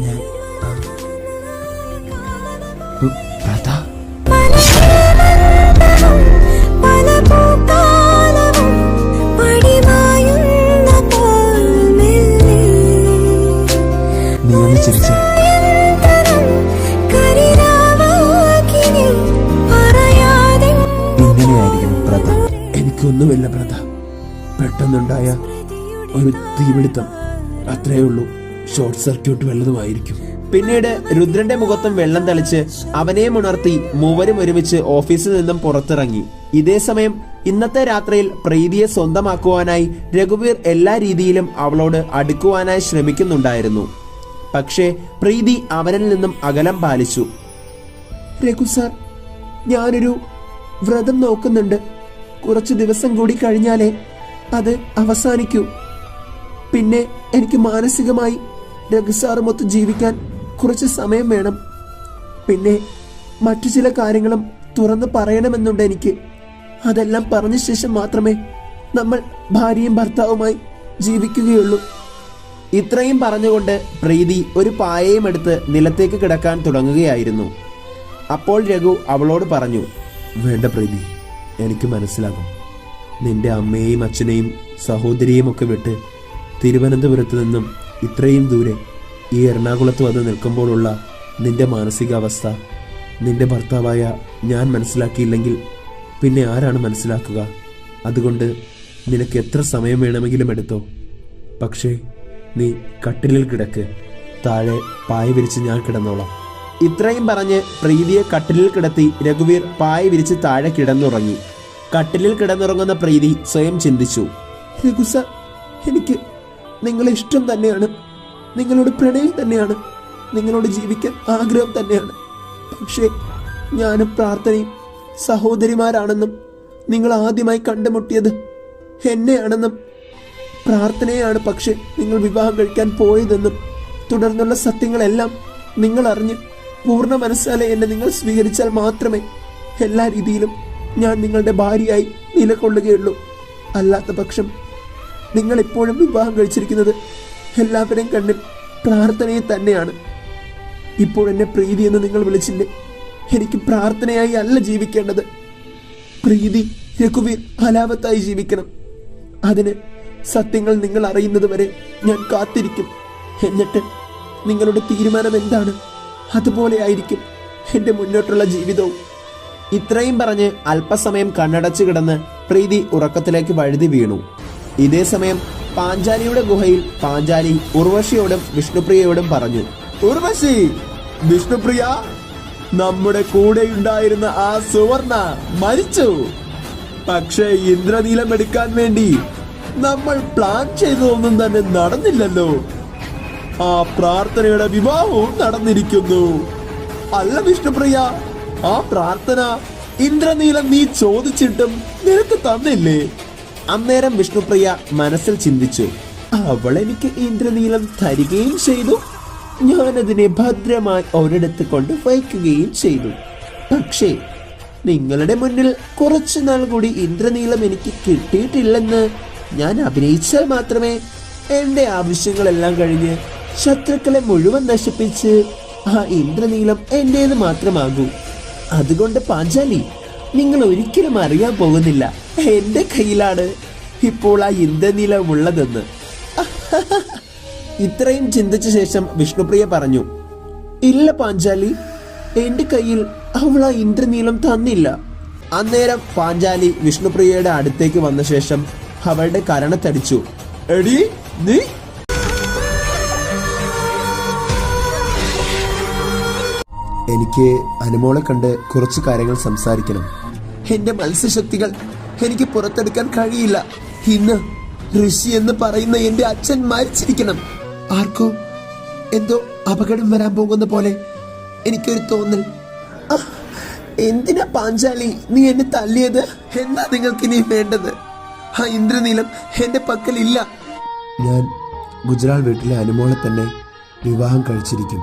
ഞാൻ പ്രഥ എനിക്കൊന്നുമില്ല പ്രഥ പെട്ടെന്നുണ്ടായ ഒരു തീപിടുത്തം. അത്രയേ ഉള്ളൂ. ഷോർട്ട് സർക്യൂട്ട് വല്ലതുമായിരിക്കും പിന്നീട് രുദ്രന്റെ മുഖത്തും വെള്ളം തളിച്ച് അവനെയും ഉണർത്തി മൂവരും ഒരുമിച്ച് ഓഫീസിൽ നിന്നും പുറത്തിറങ്ങി. ഇതേ സമയം ഇന്നത്തെ രാത്രിയിൽ പ്രീതിയെ സ്വന്തമാക്കുവാനായി രഘുവീർ എല്ലാ രീതിയിലും അവളോട് അടുക്കുവാനായി ശ്രമിക്കുന്നുണ്ടായിരുന്നു. പക്ഷേ പ്രീതി അവനിൽ നിന്നും അകലം പാലിച്ചു. രഘു സാർ ഞാനൊരു വ്രതം നോക്കുന്നുണ്ട്. കുറച്ചു ദിവസം കൂടി കഴിഞ്ഞാലേ അത് അവസാനിക്കൂ. പിന്നെ എനിക്ക് മാനസികമായി രഘുസാറുമൊത്ത് ജീവിക്കാൻ കുറച്ച് സമയം വേണം. പിന്നെ മറ്റു ചില കാര്യങ്ങളും തുറന്ന് പറയണമെന്നുണ്ട് എനിക്ക്. അതെല്ലാം പറഞ്ഞ ശേഷം മാത്രമേ നമ്മൾ ഭാര്യയും ഭർത്താവുമായി ജീവിക്കുകയുള്ളൂ. ഇത്രയും പറഞ്ഞുകൊണ്ട് പ്രീതി ഒരു പായയും എടുത്ത് നിലത്തേക്ക് കിടക്കാൻ തുടങ്ങുകയായിരുന്നു. അപ്പോൾ രഘു അവളോട് പറഞ്ഞു വേണ്ട പ്രീതി എനിക്ക് മനസ്സിലാകും. നിന്റെ അമ്മയെയും അച്ഛനെയും സഹോദരിയെയും ഒക്കെ വിട്ട് തിരുവനന്തപുരത്ത് നിന്നും ഇത്രയും ദൂരെ ഈ എറണാകുളത്ത് വന്ന് നിൽക്കുമ്പോഴുള്ള നിന്റെ മാനസികാവസ്ഥ നിന്റെ ഭർത്താവായ ഞാൻ മനസ്സിലാക്കിയില്ലെങ്കിൽ പിന്നെ ആരാണ് മനസ്സിലാക്കുക? അതുകൊണ്ട് നിനക്ക് എത്ര സമയം വേണമെങ്കിലും എടുത്തോ? പക്ഷേ നീ കട്ടിലിൽ കിടക്ക്. താഴെ പായ വിരിച്ച് ഞാൻ കിടന്നോളാം. ഇത്രയും പറഞ്ഞ് പ്രീതിയെ കട്ടിലിൽ കിടത്തി രഘുവീർ പായ വിരിച്ച് താഴെ കിടന്നുറങ്ങി. കട്ടിലിൽ കിടന്നുറങ്ങുന്ന പ്രീതി സ്വയം ചിന്തിച്ചു. രഘു സർ എനിക്ക് നിങ്ങളെ ഇഷ്ടം തന്നെയാണ്. നിങ്ങളോട് പ്രണയം തന്നെയാണ്. നിങ്ങളോട് ജീവിക്കാൻ ആഗ്രഹം തന്നെയാണ്. പക്ഷേ ഞാനും പ്രാർത്ഥനയും സഹോദരിമാരാണെന്നും നിങ്ങൾ ആദ്യമായി കണ്ടുമുട്ടിയത് എന്നെയാണെന്നും പ്രാർത്ഥനയാണ് പക്ഷെ നിങ്ങൾ വിവാഹം കഴിക്കാൻ പോയതെന്നും തുടർന്നുള്ള സത്യങ്ങളെല്ലാം നിങ്ങൾ അറിഞ്ഞ് പൂർണ മനസ്സാലെ എന്നെ നിങ്ങൾ സ്വീകരിച്ചാൽ മാത്രമേ എല്ലാ രീതിയിലും ഞാൻ നിങ്ങളുടെ ഭാര്യയായി നിലകൊള്ളുകയുള്ളൂ. അല്ലാത്ത പക്ഷം നിങ്ങൾ ഇപ്പോഴും വിവാഹം കഴിച്ചിരിക്കുന്നത് എല്ലാവരുടെയും കണ്ണിൽ പ്രാർത്ഥനയെ തന്നെയാണ്. ഇപ്പോൾ എന്നെ പ്രീതി എന്ന് നിങ്ങൾ വിളിച്ചില്ലേ? എനിക്ക് പ്രാർത്ഥനയായി അല്ല ജീവിക്കേണ്ടത്. പ്രീതി രഘുവീർ അലാപത്തായി ജീവിക്കണം. അതിന് സത്യങ്ങൾ നിങ്ങൾ അറിയുന്നത് വരെ ഞാൻ കാത്തിരിക്കും. എന്നിട്ട് നിങ്ങളുടെ തീരുമാനം എന്താണ്? അതുപോലെ ആയിരിക്കും എന്റെ മുന്നോട്ടുള്ള ജീവിതവും. ഇത്രയും പറഞ്ഞ് അല്പസമയം കണ്ണടച്ചു കിടന്ന് പ്രീതി ഉറക്കത്തിലേക്ക് വഴുതി വീണു. ഇതേ സമയം പാഞ്ചാലിയുടെ ഗുഹയിൽ പാഞ്ചാലി ഉർവശിയോടും വിഷ്ണുപ്രിയയോടും പറഞ്ഞു ഉർവശി വിഷ്ണുപ്രിയ നമ്മുടെ കൂടെ ഉണ്ടായിരുന്ന ആ സുവർണ മരിച്ചു. പക്ഷേ ഇന്ദ്രനീലം എടുക്കാൻ വേണ്ടി നമ്മൾ പ്ലാൻ ചെയ്തതൊന്നും തന്നെ നടന്നില്ലല്ലോ. ആ പ്രാർത്ഥനയുടെ വിവാഹവും നടന്നിരിക്കുന്നു. അല്ല വിഷ്ണുപ്രിയ ആ പ്രാർത്ഥന ഇന്ദ്രനീലം നീ ചോദിച്ചിട്ടും നിനക്ക് തന്നില്ലേ? അന്നേരം വിഷ്ണുപ്രിയ മനസ്സിൽ ചിന്തിച്ചു അവൾ എനിക്ക് ഇന്ദ്രനീലം തരികയും ചെയ്തു. ഞാനതിനെ ഭദ്രമായി ഒരിടത്ത് കൊണ്ട് വയ്ക്കുകയും ചെയ്തു. പക്ഷേ നിങ്ങളുടെ മുന്നിൽ കുറച്ചു നാൾ കൂടി ഇന്ദ്രനീലം എനിക്ക് കിട്ടിയിട്ടില്ലെന്ന് ഞാൻ അഭിനയിച്ചാൽ മാത്രമേ എന്റെ ആവശ്യങ്ങളെല്ലാം കഴിഞ്ഞ് ശത്രുക്കളെ മുഴുവൻ നശിപ്പിച്ച് ആ ഇന്ദ്രനീലം എന്റേത് മാത്രമാകൂ. അതുകൊണ്ട് പാഞ്ചാലി നിങ്ങൾ ഒരിക്കലും അറിയാൻ പോകുന്നില്ല. എന്റെ കയ്യിലാണ് ഇപ്പോൾ ആ ഉള്ളതെന്ന് ഇത്രയും ചിന്തിച്ച ശേഷം വിഷ്ണുപ്രിയ പറഞ്ഞു ഇല്ല പാഞ്ചാലി എന്റെ കയ്യിൽ അവൾ ആ ഇന്ദ്രനീലം തന്നില്ല. അന്നേരം പാഞ്ചാലി വിഷ്ണുപ്രിയയുടെ അടുത്തേക്ക് വന്ന ശേഷം അവളുടെ കരണത്തടിച്ചു എടി നീ എനിക്ക് അനുമോളെ കണ്ട് കുറച്ച് കാര്യങ്ങൾ സംസാരിക്കണം. എന്റെ മത്സ്യശക്തികൾ എനിക്ക് പുറത്തെടുക്കാൻ കഴിയില്ല. ഇന്ന് ഋഷി എന്ന് പറയുന്ന എന്റെ അച്ഛൻ മരിച്ചിരിക്കണം. ആർക്കോ എന്തോ അപകടം വരാൻ പോകുന്ന പോലെ എനിക്കൊരു തോന്നൽ. എന്തിനാ പാഞ്ചാലി നീ എന്നെ തല്ലിയത് എന്താ നിങ്ങൾക്ക് ഇനി വേണ്ടത്? ആ ഇന്ദ്രനീലം എന്റെ പക്കലില്ല. ഞാൻ ഗുജറാൾ വീട്ടിലെ അനുമോളെ തന്നെ വിവാഹം കഴിച്ചിരിക്കും.